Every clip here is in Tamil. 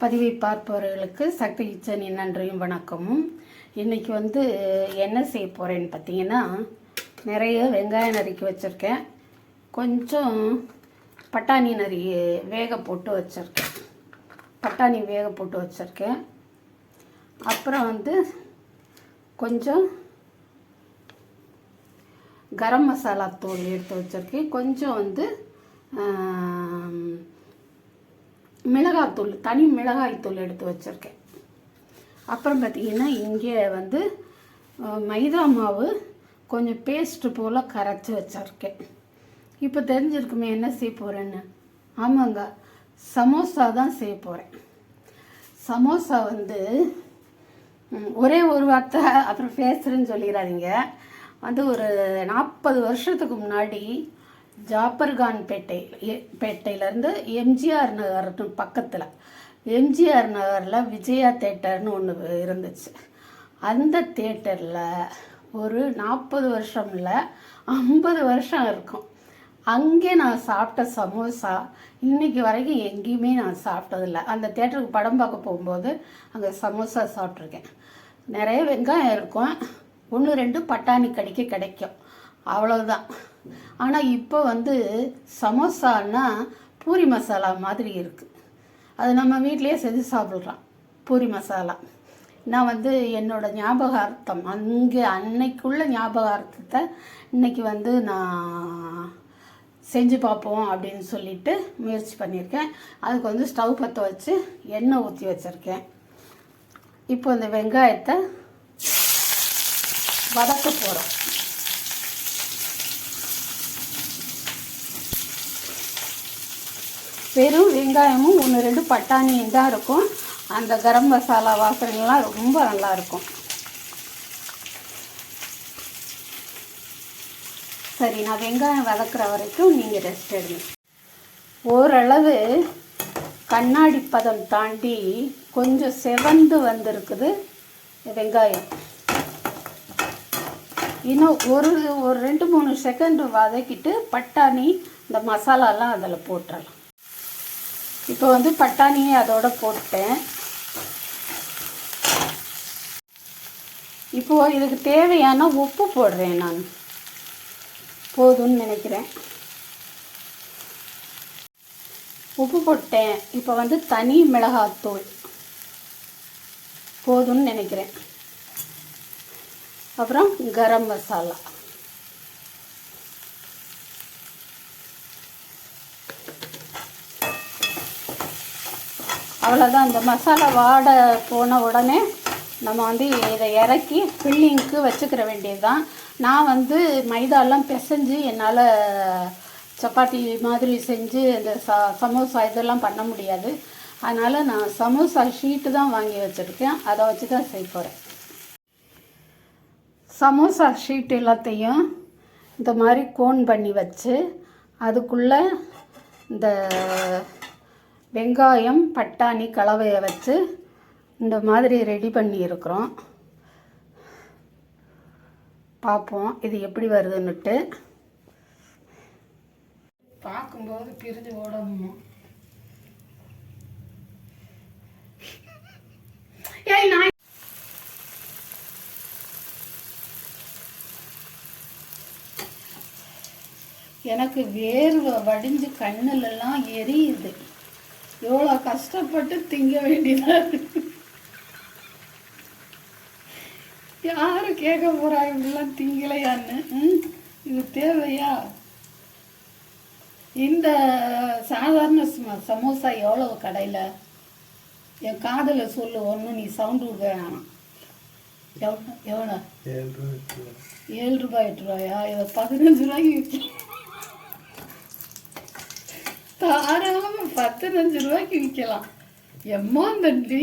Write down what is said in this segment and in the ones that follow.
பதிவை பார்ப்பவர்களுக்கு சக்தி கிச்சனின் நன்றியும் வணக்கமும். இன்றைக்கி வந்து என்ன செய்ய போகிறேன்னு பார்த்தீங்கன்னா நிறைய வெங்காயம் நறுக்கி வச்சுருக்கேன். கொஞ்சம் பட்டாணி நறி வேக போட்டு வச்சுருக்கேன். பட்டாணி வேக போட்டு வச்சுருக்கேன். அப்புறம் வந்து கொஞ்சம் கரம் மசாலா தூள் எடுத்து வச்சுருக்கேன். கொஞ்சம் வந்து மிளகாத்தூள் தனி மிளகாய்த்தூள் எடுத்து வச்சுருக்கேன். அப்புறம் பார்த்தீங்கன்னா இங்கே வந்து மைதா மாவு கொஞ்சம் பேஸ்ட்டு போல் கரைச்சி வச்சுருக்கேன். இப்போ தெரிஞ்சிருக்குமே என்ன செய்ய போகிறேன்னு ஆமாங்க சமோசா தான் செய்ய போகிறேன் சமோசா வந்து ஒரே ஒரு வார்த்தை அப்புறம் பேசுகிறேன்னு சொல்லிடாதீங்க. வந்து ஒரு நாற்பது வருஷத்துக்கு முன்னாடி ஜாப்பர்கான் பேட்டை பேட்டையிலேருந்து எம்ஜிஆர் நகர்னு பக்கத்தில் எம்ஜிஆர் நகரில் விஜயா தேட்டர்னு ஒன்று இருந்துச்சு. அந்த தேட்டரில் ஒரு நாற்பது வருஷம் இல்லை ஐம்பது வருஷம் இருக்கும். அங்கே நான் சாப்பிட்ட சமோசா இன்றைக்கி வரைக்கும் எங்கேயுமே நான் சாப்பிட்டதில்ல. அந்த தேட்டருக்கு படம் பார்க்க போகும்போது அங்கே சமோசா சாப்பிட்ருக்கேன் நிறைய வெங்காயம் இருக்கும். ஒன்று ரெண்டு பட்டாணி கடிக்க கிடைக்கும். அவ்வளோதான் ஆனால் இப்போ வந்து சமோசான்னா பூரி மசாலா மாதிரி இருக்குது அது நம்ம வீட்லேயே செஞ்சு சாப்பிட்றோம் பூரி மசாலா. நான் வந்து என்னோடய ஞாபகார்த்தம் அங்கே அன்னைக்குள்ள ஞாபகார்த்தத்தை இன்றைக்கி வந்து நான் செஞ்சு பார்ப்போம் அப்படின்னு சொல்லிட்டு முயற்சி பண்ணியிருக்கேன். அதுக்கு வந்து ஸ்டவ் பற்ற வச்சு எண்ணெய் ஊற்றி வச்சுருக்கேன். இப்போ இந்த வெங்காயத்தை வதக்க போகிறோம் வெறும் வெங்காயமும் ஒன்று ரெண்டு பட்டாணியும் தான் இருக்கும். அந்த கரம் மசாலா வாசனைலாம் ரொம்ப நல்லா இருக்கும். சரி நான் வெங்காயம் வதக்குற வரைக்கும் நீங்கள் ரெஸ்ட் எடுங்க. ஓரளவு கண்ணாடி பதம் தாண்டி கொஞ்சம் செவந்து வந்திருக்குது வெங்காயம். இன்னும் ஒரு ஒரு ரெண்டு மூணு செகண்ட் வதக்கிட்டு பட்டாணி இந்த மசாலாலாம் அதில் போட்டுறலாம். இப்போ வந்து பட்டாணியை அதோட போட்டேன் இப்போ இதுக்கு தேவையான உப்பு போடுறேன் நான். போதும்னு நினைக்கிறேன். உப்பு போட்டேன். இப்போ வந்து தனி மிளகாத்தூள். போதும்னு நினைக்கிறேன். அப்புறம் கரம் மசாலா. அவ்வளோதான் இந்த மசாலா வாட போன உடனே நம்ம வந்து இதை இறக்கி ஃபில்லிங்க்கு வச்சுக்கிற வேண்டியது தான் நான் வந்து மைதாலாம் பிசைஞ்சு என்னால் சப்பாத்தி மாதிரி செஞ்சு இந்த ச சமோசா இதெல்லாம் பண்ண முடியாது. அதனால் நான் சமோசா ஷீட்டு தான் வாங்கி வச்சுருக்கேன். அதை வச்சு தான் செய்ய போகிறேன் சமோசா ஷீட் எல்லாத்தையும் இந்த மாதிரி கோன் பண்ணி வச்சு அதுக்குள்ளே இந்த வெங்காயம் பட்டாணி கலவையை வச்சு இந்த மாதிரி ரெடி பண்ணி இருக்கிறோம் பார்ப்போம் இது எப்படி வருதுன்னுட்டு. பார்க்கும்போது பிரிஞ்சு ஓடணும்? ஏய் நான் எனக்கு வேர்வை வடிஞ்சு கண்ணுலெல்லாம் எரியுது. எவ்வளோ கஷ்டப்பட்டு திங்க வேண்டியதா இருக்கு. யாரு கேட்க போறா இப்படிலாம் திங்கலையான்னு? இது தேவையா? இந்த சாதாரண சம- சமோசா எவ்வளவு கடையில்? என் காதில் சொல்லு ஒன்று நீ சவுண்டு விட வேணாம் எவ்வளோ ஏழு ரூபாய் எட்டு ரூபாயா. இதை பதினஞ்சு ரூபாய்க்கு தாராளமாக பத்தஞ்சு ரூபாய்க்கு விற்கலாம் எம்மா தண்டி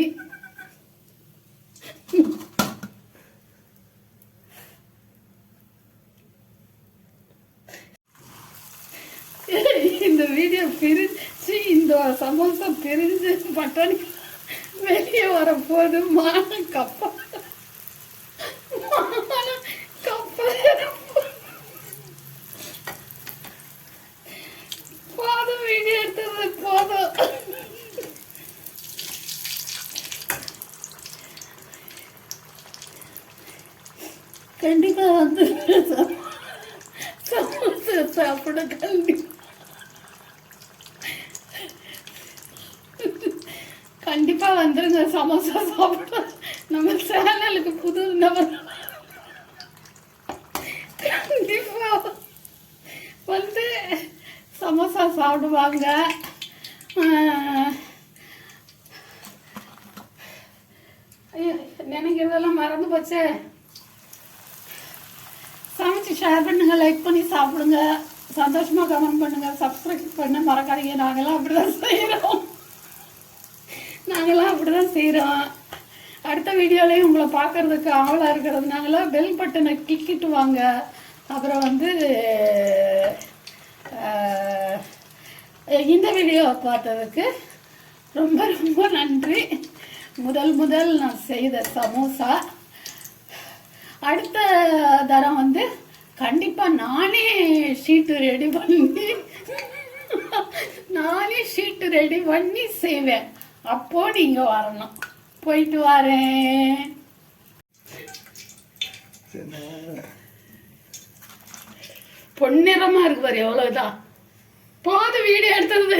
இந்த வீடியோ பிரிஞ்சு இந்த சமோசா பிரிஞ்சு பட்டாணி வெளியே வரப்போது மான கப்பா மான கப்பா போதும் வீடியோ எடுத்தது போதும் கண்டிப்பாக வந்து சமோசா சாப்பிட கண்டிப்பா கண்டிப்பாக வந்துருங்க சமோசா சாப்பிட. நம்ம சேனலுக்கு புது நபர் கண்டிப்பாக வந்து சமோசா சாப்பிடுவாங்க. ஐயோ, நினைக்கிறதெல்லாம் மறந்து போச்சே. ஷேர் பண்ணுங்கள் லைக் பண்ணி சாப்பிடுங்க. சந்தோஷமாக கமெண்ட் பண்ணுங்கள் சப்ஸ்கிரைப் பண்ண மறக்காதீங்க. நாங்கெல்லாம் அப்படிதான் நாங்களாம் அப்படி அப்படிதான் செய்கிறோம் அடுத்த வீடியோலையும் உங்களை பார்க்கறதுக்கு ஆவலாக இருக்கிறதுனால பெல் பட்டனை கிளிக்கிட்டு வாங்க. அப்புறம் வந்து இந்த வீடியோ பார்த்ததுக்கு ரொம்ப ரொம்ப நன்றி. முதல் முதல் நான் செய்த சமோசா. அடுத்த தரம் வந்து கண்டிப்பா நானே ஷீட்டு ரெடி பண்ணி நானே ஷீட்டு ரெடி பண்ணி செய்வேன். அப்போ நீங்க வரணும். போயிட்டு வரேன். பொன்னிறமா இருக்கு பாரு எவ்வளவு இதா போது வீடியோ எடுத்தது.